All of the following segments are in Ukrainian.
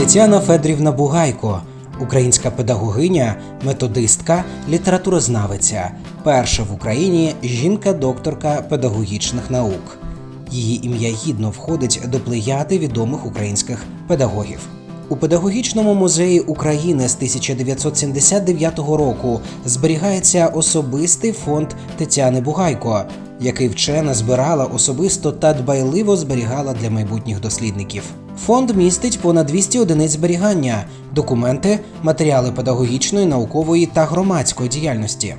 Тетяна Федрівна Бугайко, українська педагогиня, методистка, літературознавиця, перша в Україні жінка-докторка педагогічних наук. Її ім'я гідно входить до плеяди відомих українських педагогів. У педагогічному музеї України з 1979 року зберігається особистий фонд Тетяни Бугайко, який вчена збирала особисто та дбайливо зберігала для майбутніх дослідників. Фонд містить понад 200 одиниць зберігання, документи, матеріали педагогічної, наукової та громадської діяльності,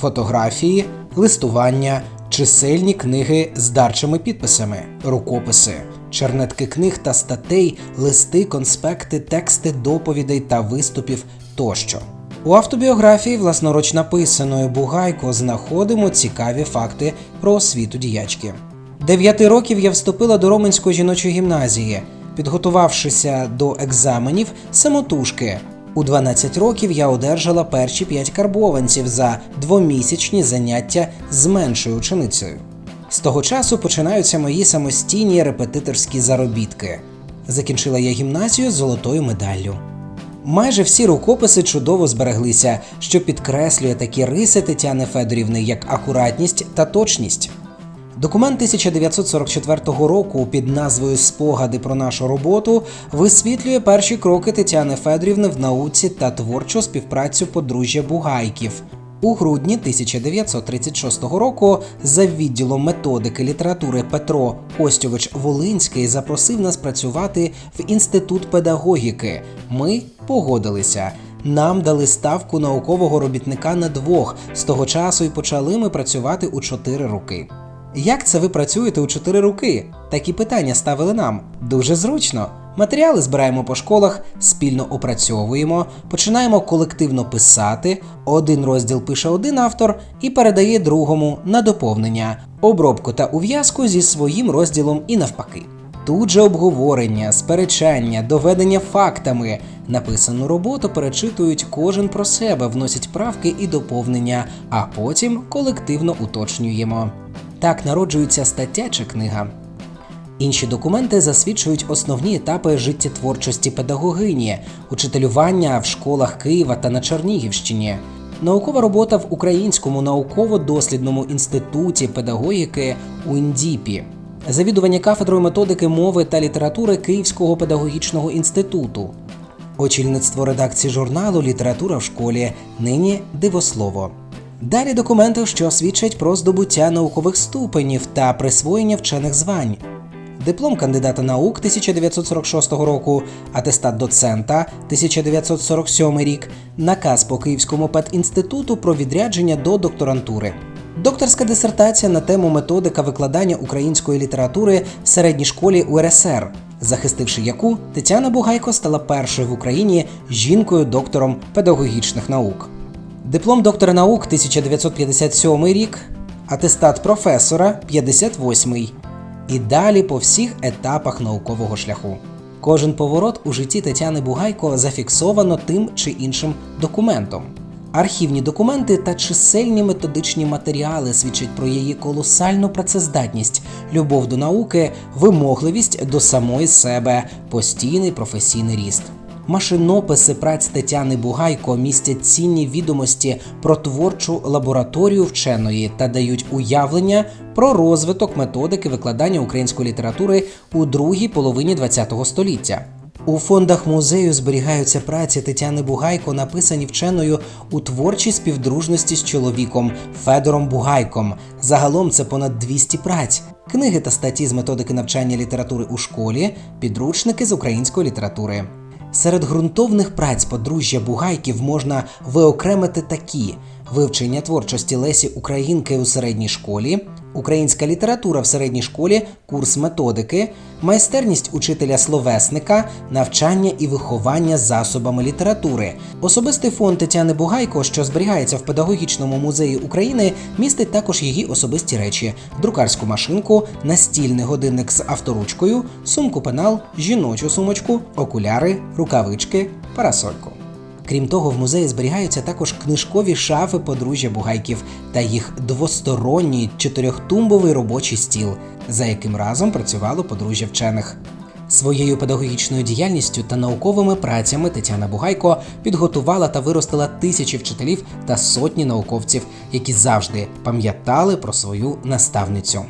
фотографії, листування, чисельні книги з дарчими підписами, рукописи, чернетки книг та статей, листи, конспекти, тексти доповідей та виступів тощо. У автобіографії власноруч написаної Бугайко знаходимо цікаві факти про освіту діячки. Дев'яти років я вступила до Роменської жіночої гімназії, підготувавшися до екзаменів самотужки. У 12 років я одержала перші 5 карбованців за двомісячні заняття з меншою ученицею. З того часу починаються мої самостійні репетиторські заробітки. Закінчила я гімназію з золотою медаллю. Майже всі рукописи чудово збереглися, що підкреслює такі риси Тетяни Федорівни, як акуратність та точність. Документ 1944 року під назвою Спогади про нашу роботу висвітлює перші кроки Тетяни Федорівни в науці та творчу співпрацю подружжя Бугайків. У грудні 1936 року за відділом методики літератури Петро Костьович Волинський запросив нас працювати в інститут педагогіки. Ми погодилися. Нам дали ставку наукового робітника на двох. З того часу і почали ми працювати у чотири роки. Як це ви працюєте у чотири роки? Такі питання ставили нам. Дуже зручно. Матеріали збираємо по школах, спільно опрацьовуємо, починаємо колективно писати. Один розділ пише один автор і передає другому на доповнення, обробку та ув'язку зі своїм розділом і навпаки. Тут же обговорення, сперечання, доведення фактами. Написану роботу перечитують кожен про себе, вносять правки і доповнення, а потім колективно уточнюємо. Так народжується стаття чи книга. Інші документи засвідчують основні етапи життєтворчості педагогині, учителювання в школах Києва та на Чернігівщині, наукова робота в Українському науково-дослідному інституті педагогіки у Індіпі, завідування кафедрою методики мови та літератури Київського педагогічного інституту, очільництво редакції журналу Література в школі, нині дивослово. Далі документи, що свідчать про здобуття наукових ступенів та присвоєння вчених звань. Диплом кандидата наук 1946 року, атестат доцента 1947 рік, наказ по Київському педінституту про відрядження до докторантури. Докторська дисертація на тему методика викладання української літератури в середній школі УРСР, захистивши яку Тетяна Бугайко стала першою в Україні жінкою-доктором педагогічних наук. Диплом доктора наук 1957 рік, атестат професора 58 і далі по всіх етапах наукового шляху. Кожен поворот у житті Тетяни Бугайко зафіксовано тим чи іншим документом. Архівні документи та чисельні методичні матеріали свідчать про її колосальну працездатність, любов до науки, вимогливість до самої себе, постійний професійний ріст. Машинописи праць Тетяни Бугайко містять цінні відомості про творчу лабораторію вченої та дають уявлення про розвиток методики викладання української літератури у другій половині ХХ століття. У фондах музею зберігаються праці Тетяни Бугайко, написані вченою у творчій співдружності з чоловіком Федором Бугайком. Загалом це понад 200 праць, книги та статті з методики навчання літератури у школі, підручники з української літератури. Серед ґрунтовних праць подружжя Бугайків можна виокремити такі: вивчення творчості Лесі Українки у середній школі, українська література в середній школі, курс методики, майстерність учителя словесника, навчання і виховання засобами літератури. Особистий фонд Тетяни Бугайко, що зберігається в педагогічному музеї України, містить також її особисті речі: друкарську машинку, настільний годинник з авторучкою, сумку пенал, жіночу сумочку, окуляри, рукавички, парасольку. Крім того, в музеї зберігаються також книжкові шафи подружжя Бугайків та їх двосторонній чотирьохтумбовий робочий стіл, за яким разом працювало подружжя вчених. Своєю педагогічною діяльністю та науковими працями Тетяна Бугайко підготувала та виростила тисячі вчителів та сотні науковців, які завжди пам'ятали про свою наставницю.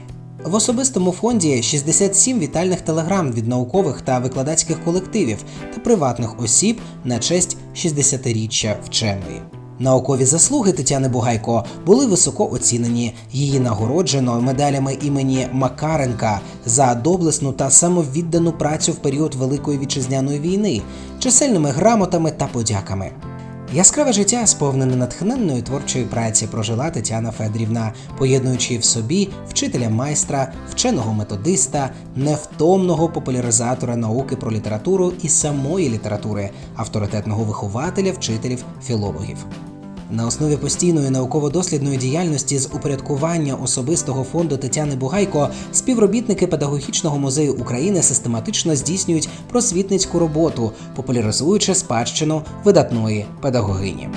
В особистому фонді 67 вітальних телеграм від наукових та викладацьких колективів та приватних осіб на честь 60-річчя вченої. Наукові заслуги Тетяни Бугайко були високо оцінені. Її нагороджено медалями імені Макаренка за доблесну та самовіддану працю в період Великої вітчизняної війни, чисельними грамотами та подяками. Яскраве життя, сповнене натхненної творчої праці, прожила Тетяна Федорівна, поєднуючи в собі вчителя майстра, вченого методиста, невтомного популяризатора науки про літературу і самої літератури, авторитетного вихователя вчителів, філологів. На основі постійної науково-дослідної діяльності з упорядкування особистого фонду Тетяни Бугайко співробітники Педагогічного музею України систематично здійснюють просвітницьку роботу, популяризуючи спадщину видатної педагогині.